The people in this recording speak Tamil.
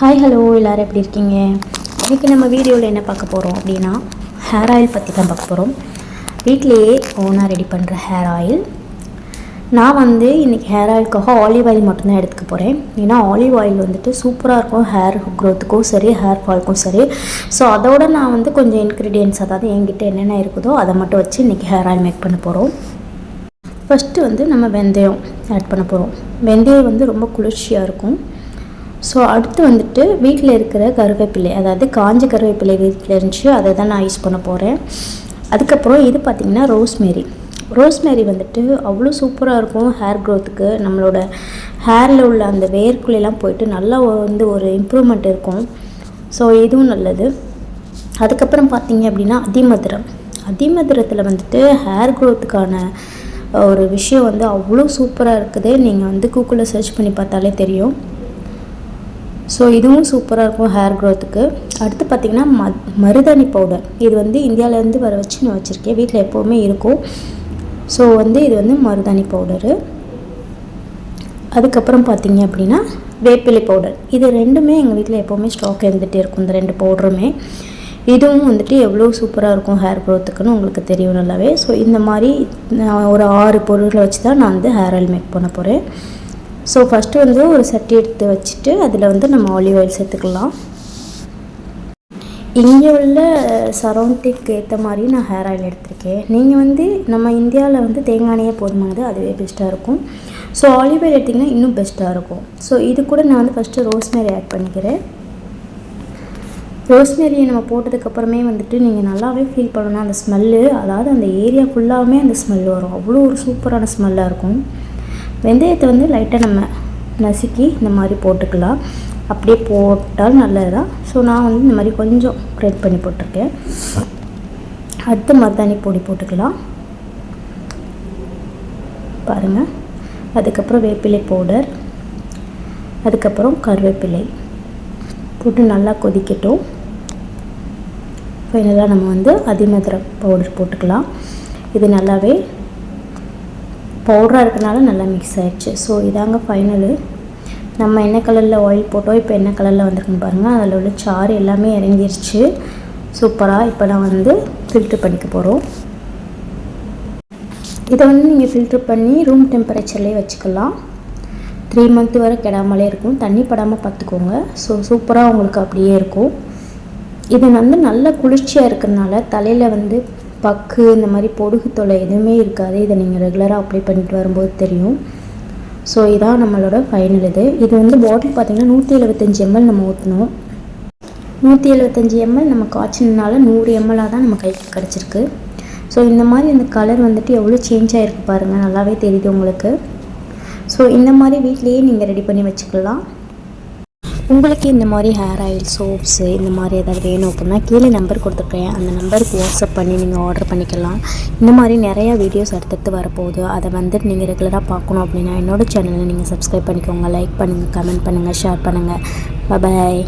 ஹாய் ஹலோ எல்லோரும் எப்படி இருக்கீங்க? இன்றைக்கி நம்ம வீடியோவில் என்ன பார்க்க போகிறோம் அப்படின்னா ஹேர் ஆயில் பற்றி தான் பார்க்க போகிறோம் வீட்டிலையே ஓனாக ரெடி பண்ணுற ஹேர் ஆயில் நான் வந்து இன்றைக்கி ஹேர் ஆயிலுக்காக ஆலிவ் ஆயில் மட்டும்தான் எடுத்துக்க போகிறேன் ஏன்னா ஆலிவ் ஆயில் வந்துட்டு சூப்பராக இருக்கும் ஹேர் க்ரோத்துக்கும் சரி ஹேர் ஃபால்க்கும் சரி. ஸோ அதோட நான் வந்து கொஞ்சம் இன்க்ரீடியன்ஸ் அதாவது என்கிட்ட என்னென்ன இருக்குதோ அதை மட்டும் வச்சு இன்றைக்கி ஹேர் ஆயில் மேக் பண்ண போகிறோம் ஃபஸ்ட்டு வந்து நம்ம வெந்தயம் ஆட் பண்ண போகிறோம் வெந்தயம் வந்து ரொம்ப குளிர்ச்சியாக இருக்கும். ஸோ அடுத்து வந்துட்டு வீட்டில் இருக்கிற கருவேப்பிலை அதாவது காஞ்ச கருவேப்பிலை வீட்டில் இருந்துச்சு அதை தான் நான் யூஸ் பண்ண போகிறேன் அதுக்கப்புறம் இது பார்த்திங்கன்னா ரோஸ்மேரி. ரோஸ்மேரி வந்துட்டு அவ்வளோ சூப்பராக இருக்கும் ஹேர் க்ரோத்துக்கு நம்மளோட ஹேரில் உள்ள அந்த வேர்க்குள்ளெல்லாம் போயிட்டு நல்லா வந்து ஒரு இம்ப்ரூவ்மெண்ட் இருக்கும். ஸோ இதுவும் நல்லது. அதுக்கப்புறம் பார்த்தீங்க அப்படின்னா அதிமதுரம். அதிமதுரத்தில் வந்துட்டு ஹேர் க்ரோத்துக்கான ஒரு விஷயம் வந்து அவ்வளோ சூப்பராக இருக்குது. நீங்கள் வந்து கூகுளில் சர்ச் பண்ணி பார்த்தாலே தெரியும். ஸோ இதுவும் சூப்பராக இருக்கும் ஹேர் க்ரோத்துக்கு அடுத்து பார்த்திங்கன்னா ம மருதாணி பவுடர் இது வந்து இந்தியாவிலேருந்து வர வச்சு நான் வச்சுருக்கேன். வீட்டில் எப்போவுமே இருக்கும். ஸோ வந்து இது வந்து மருதாணி பவுடரு அதுக்கப்புறம் பார்த்திங்க அப்படின்னா வேப்பிலை பவுடர் இது ரெண்டுமே எங்கள் வீட்டில் எப்போவுமே ஸ்டாக் இருந்துகிட்டே இருக்கும். இந்த ரெண்டு பவுடருமே இதுவும் வந்துட்டு எவ்வளோ சூப்பராக இருக்கும் ஹேர் க்ரோத்துக்குன்னு உங்களுக்கு தெரியும் நல்லாவே. ஸோ இந்த மாதிரி நான் ஒரு ஆறு பொருளை வச்சு தான் நான் வந்து ஹேர் ஆயில் மேக் பண்ண போகிறேன் ஸோ ஃபஸ்ட்டு வந்து ஒரு சட்டி எடுத்து வச்சுட்டு அதில் வந்து நம்ம ஆலிவ் ஆயில் சேர்த்துக்கலாம். இங்கே உள்ள சரௌண்டிங்க்கு ஏற்ற மாதிரி நான் ஹேர் ஆயில் எடுத்திருக்கேன். நீங்கள் வந்து நம்ம இந்தியாவில் வந்து தேங்காய் எண்ணெயே போதுமானது அதுவே பெஸ்ட்டாக இருக்கும். ஸோ ஆலிவ் ஆயில் எடுத்திங்கன்னா இன்னும் பெஸ்ட்டாக இருக்கும். ஸோ இது கூட நான் வந்து ஃபஸ்ட்டு ரோஸ்மேரி ஆட் பண்ணிக்கிறேன். ரோஸ்மேரியை நம்ம போட்டதுக்கப்புறமே வந்துட்டு நீங்கள் நல்லாவே ஃபீல் பண்ணணும். அந்த ஸ்மெல்லு அதாவது அந்த ஏரியா ஃபுல்லாகவே அந்த ஸ்மெல் வரும். அவ்வளோ ஒரு சூப்பரான ஸ்மெல்லாக இருக்கும். வெந்தயத்தை வந்து லைட்டாக நம்ம நசுக்கி இந்த மாதிரி போட்டுக்கலாம். அப்படியே போட்டால் நல்லது தான் ஸோ நான் வந்து இந்த மாதிரி கொஞ்சம் கிரேட் பண்ணி போட்டிருக்கேன். அடுத்து மருதாணி பொடி போட்டுக்கலாம். பாருங்கள் அதுக்கப்புறம் வேப்பிலை பவுடர் அதுக்கப்புறம் கருவேப்பிலை. போட்டு நல்லா கொதிக்கட்டும். ஃபைனலாக நம்ம வந்து அதிமதுர பவுடர் போட்டுக்கலாம். இது நல்லாவே பவுடராக இருக்கனால நல்லா மிக்ஸ் ஆகிடுச்சு ஸோ இதாங்க ஃபைனலு நம்ம என்ன கலரில் ஆயில் போட்டோம்? இப்போ என்ன கலரில் வந்திருக்குன்னு பாருங்கள் அதில் உள்ள சாறு எல்லாமே இறங்கிருச்சு. சூப்பராக இப்போ நான் வந்து ஃபில்ட்ரு பண்ணிக்க போகிறோம் இதை வந்து நீங்கள் ஃபில்ட்ரு பண்ணி ரூம் டெம்பரேச்சர்லேயே வச்சுக்கலாம். த்ரீ மந்த் வரை கெடாமலே இருக்கும். தண்ணி படாமல் பார்த்துக்கோங்க ஸோ சூப்பராக உங்களுக்கு அப்படியே இருக்கும். இது வந்து நல்ல குளிர்ச்சியாக இருக்கிறதுனால தலையில் வந்து பக்கு இந்த மாதிரி பொடுகு தொலை எதுவுமே இருக்காது. இதை நீங்கள் ரெகுலராக அப்ளை பண்ணிட்டு வரும்போது தெரியும். ஸோ இதான் நம்மளோட ஃபைனல் இது. இது வந்து பாட்டில் பார்த்திங்கன்னா நூற்றி எழுபத்தஞ்சி எம்எல் நம்ம ஊற்றணும் நூற்றி எழுபத்தஞ்சி எம்எல் நம்ம காய்ச்சினால நூறு எம்எல்லாக தான் நம்ம கைக்கு கிடச்சிருக்கு. ஸோ இந்த மாதிரி அந்த கலர் வந்துட்டு எவ்வளோ சேஞ்ச் ஆகிருக்கு பாருங்கள் நல்லாவே தெரியுது உங்களுக்கு. ஸோ இந்த மாதிரி வீட்லேயே நீங்கள் ரெடி பண்ணி வச்சுக்கலாம். உங்களுக்கு இந்த மாதிரி ஹேர் ஆயில் சோப்ஸு இந்த மாதிரி ஏதாவது வேணும் அப்படின்னா கீழே நம்பர் கொடுத்துருக்கேன். அந்த நம்பருக்கு வாட்ஸ்அப் பண்ணி நீங்கள் ஆர்டர் பண்ணிக்கலாம். இந்த மாதிரி நிறையா வீடியோஸ் அடுத்தடுத்து வரப்போகுது. அதை வந்துட்டு நீங்கள் ரெகுலராக பார்க்கணும் அப்படின்னா என்னோடய சேனலை நீங்கள் சப்ஸ்கிரைப் பண்ணிக்கோங்க. லைக் பண்ணுங்கள் கமெண்ட் பண்ணுங்கள் ஷேர் பண்ணுங்கள் பாய்